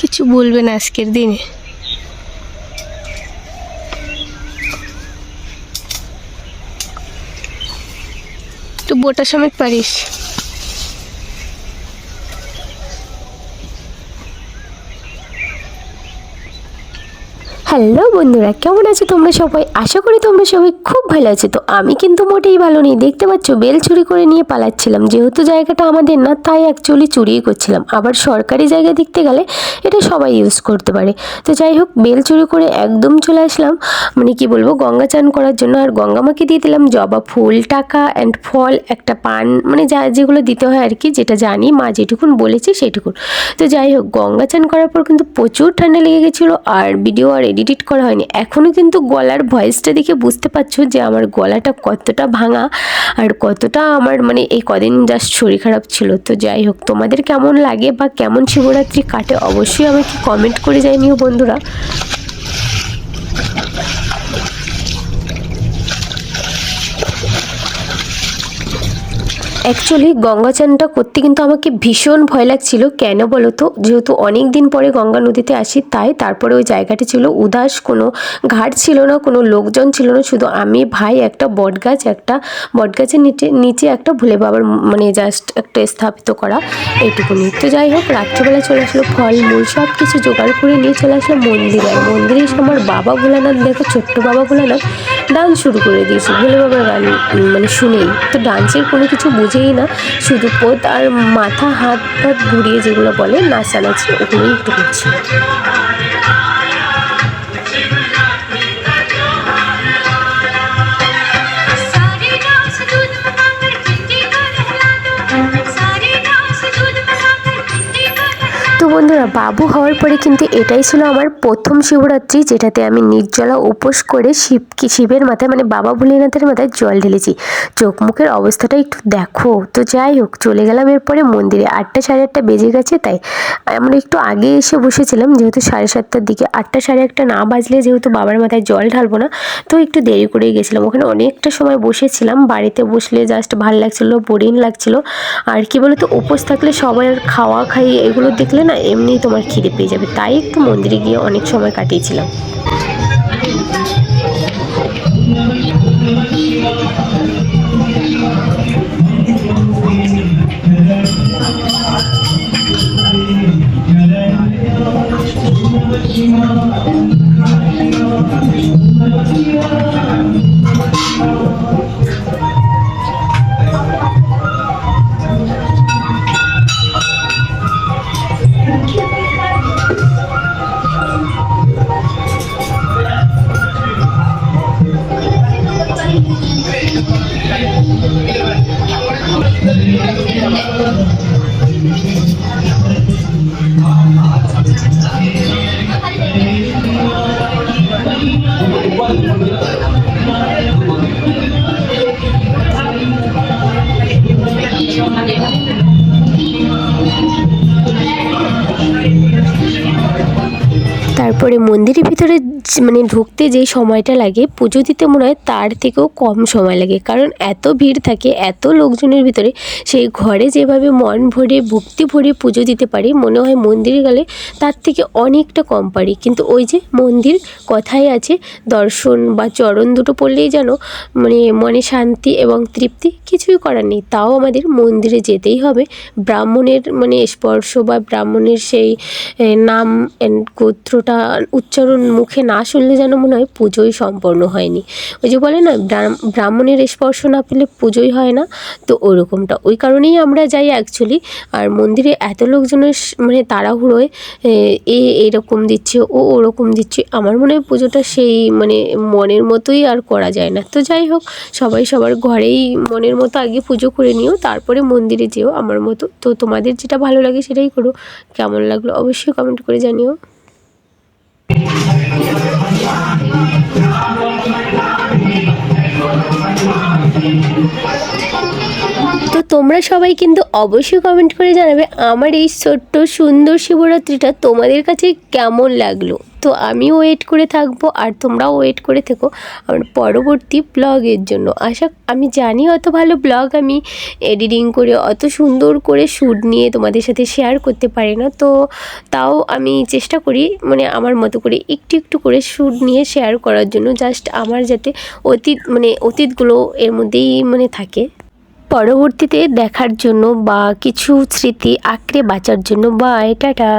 কিছু বলবেন আজকের দিনে? তুই বোটা সমেত পারিস। হ্যালো বন্ধুরা, কেমন আছো তোমরা সবাই? আশা করি তোমরা সবাই খুব ভালো আছো। তো আমি কিন্তু মোটেই ভালো নেই। দেখতে পাচ্ছ, বেল চুরি করে নিয়ে পালাচ্ছিলাম। যেহেতু জায়গাটা আমাদের না, তাই অ্যাকচুয়ালি চুরিই করছিলাম। আবার সরকারি জায়গা দেখতে গেলে এটা সবাই ইউজ করতে পারে। তো যাই হোক, বেল চুরি করে একদম চলে আসলাম। মানে কি বলব, গঙ্গা চান করার জন্য। আর গঙ্গা মাকে দিয়ে দিলাম জবা ফুল, টাকা অ্যান্ড ফল, একটা পান। মানে যা যেগুলো দিতে হয় আর কি, যেটা জানি, মা যেটুকুন বলেছে সেটুকুন। তো যাই হোক, গঙ্গা চান করার পর কিন্তু প্রচুর ঠান্ডা লেগে গেছিল। আর ভিডিও আর করা হয়নি। এখনও কিন্তু গলার ভয়েসটা দেখে বুঝতে পারছ যে আমার গলাটা কতটা ভাঙা আর কতটা আমার মানে এই কদিন জাস্ট শরীর খারাপ ছিল। তো যাই হোক, তোমাদের কেমন লাগে বা কেমন শিবরাত্রি কাটে অবশ্যই আমাকে কমেন্ট করে জানিও বন্ধুরা। অ্যাকচুয়ালি গঙ্গা চানটা করতে কিন্তু আমাকে ভীষণ ভয় লাগছিল। কেন বলো তো? যেহেতু অনেক দিন পরে গঙ্গা নদীতে আসি, তাই তারপরে ওই জায়গাটি ছিল উদাস। কোনো ঘাট ছিল না, কোনো লোকজন ছিল না, শুধু আমি, ভাই, একটা বটগাছ, একটা বটগাছের নিচে নিচে একটা ভোলে বাবার মানে জাস্ট একটা স্থাপিত করা। এইটুকুনি তো যাই হোক, রাত্রিবেলা চলে আসলো ফল, মূল সব কিছু জোগাড় করে নিয়ে চলে আসলো মন্দিরে। মন্দিরে এসে আমার বাবা ভোলানাথ দেখো, ছোট্ট বাবা ভোলানাথ ডান্স শুরু করে দিয়েছে। ভোলে বাবার গান মানে শুনেই। তো ডান্সের কোনো কিছু বুঝেই না। শুধু পোত আর মাথা, হাত ফাত ঘুরিয়ে যেগুলো বলে, নাচানাচি, ওগুলোই একটু করছে। বাবু হওয়ার পরে কিন্তু এটাই ছিল আমার প্রথম শিবরাত্রি, যেটাতে আমি নির্জলা উপোস করে শিব কি, শিবের মাথায় মানে বাবা ভোলেনাথের মাথায় জল ঢেলেছি। চোখ মুখের অবস্থাটা একটু দেখো। তো যাই হোক, চলে গেলাম এরপরে মন্দিরে। আটটা সাড়ে আটটা বেজে গেছে, তাই আমরা একটু আগে এসে বসেছিলাম, যেহেতু সাড়ে সাতটার দিকে। আটটা সাড়ে একটা না বাজলে যেহেতু বাবার মাথায় জল ঢালবো না, তো একটু দেরি করেই গেছিলাম। ওখানে অনেকটা সময় বসেছিলাম, বাড়িতে বসলে জাস্ট ভালো লাগছিল বোরিং লাগছিল। আর কি বলতো, উপোস থাকলে সবার খাওয়া খাই এগুলো দেখলে না এমনিই তোমার খিদে পেয়ে যাবে। তাই একটু মন্দিরে গিয়ে অনেক সময় কাটিয়েছিলাম। তারপরে মন্দিরের ভিতরে মানে ঢুকতে যে সময়টা লাগে, পুজো দিতে মনে হয় তার থেকেও কম সময় লাগে। কারণ এত ভিড় থাকে, এত লোকজনের ভিতরে, সেই ঘরে যেভাবে মন ভরে, ভক্তি ভরে পুজো দিতে পারি, মনে হয় মন্দিরে গেলে তার থেকে অনেকটা কম পারি। কিন্তু ওই যে মন্দির কথাই আছে, দর্শন বা চরণ দুটো পড়লেই যেন মানে মনে শান্তি এবং তৃপ্তি কিছুই করার নেই। তাও আমাদের মন্দিরে যেতেই হবে। ব্রাহ্মণের মানে স্পর্শ বা ব্রাহ্মণের সেই নাম গোত্রটা উচ্চারণ মুখে না শুনলে যেন মনে হয় পুজোই সম্পন্ন হয়নি। ওই যে বলে না ব্রাহ্মণের স্পর্শ না পেলে পুজোই হয় না। তো ওরকমটা। ওই কারণেই আমরা যাই অ্যাকচুয়ালি আর মন্দিরে এত লোকজনের মানে তাড়াহুড়োয়, এ এরকম দিচ্ছে, ও ওরকম দিচ্ছে, আমার মনে হয় পুজোটা সেই মানে মনের মতোই আর করা যায় না। তো যাই হোক, সবাই সবার ঘরেই মনের মতো আগে পুজো করে নিও, তারপরে মন্দিরে যেও আমার মতো। তো তোমাদের যেটা ভালো লাগে সেটাই করো। কেমন লাগল অবশ্যই কমেন্ট করে জানিও। তো তোমরা সবাই কিন্তু অবশ্যই কমেন্ট করে জানাবে, আমার এই ছোট্ট সুন্দর শিবরাত্রিটা তোমাদের কাছে কেমন লাগল? তো আমিও ওয়েট করে থাকব আর তোমরাও ওয়েট করে থেকো আমার পরবর্তী ব্লগের জন্য। আশা, আমি জানি অত ভালো ব্লগ আমি এডিটিং করে, অত সুন্দর করে শ্যুট নিয়ে তোমাদের সাথে শেয়ার করতে পারি না, তো তাও আমি চেষ্টা করি মানে আমার মতো করে একটু একটু করে শ্যুট নিয়ে শেয়ার করার জন্য জাস্ট আমার যাতে অতীত মানে অতীতগুলো এর মধ্যেই মানে থাকে। পরবর্তীতে দেখার জন্য বা কিছু স্মৃতি আঁকড়ে বাঁচার জন্য বা টাটা।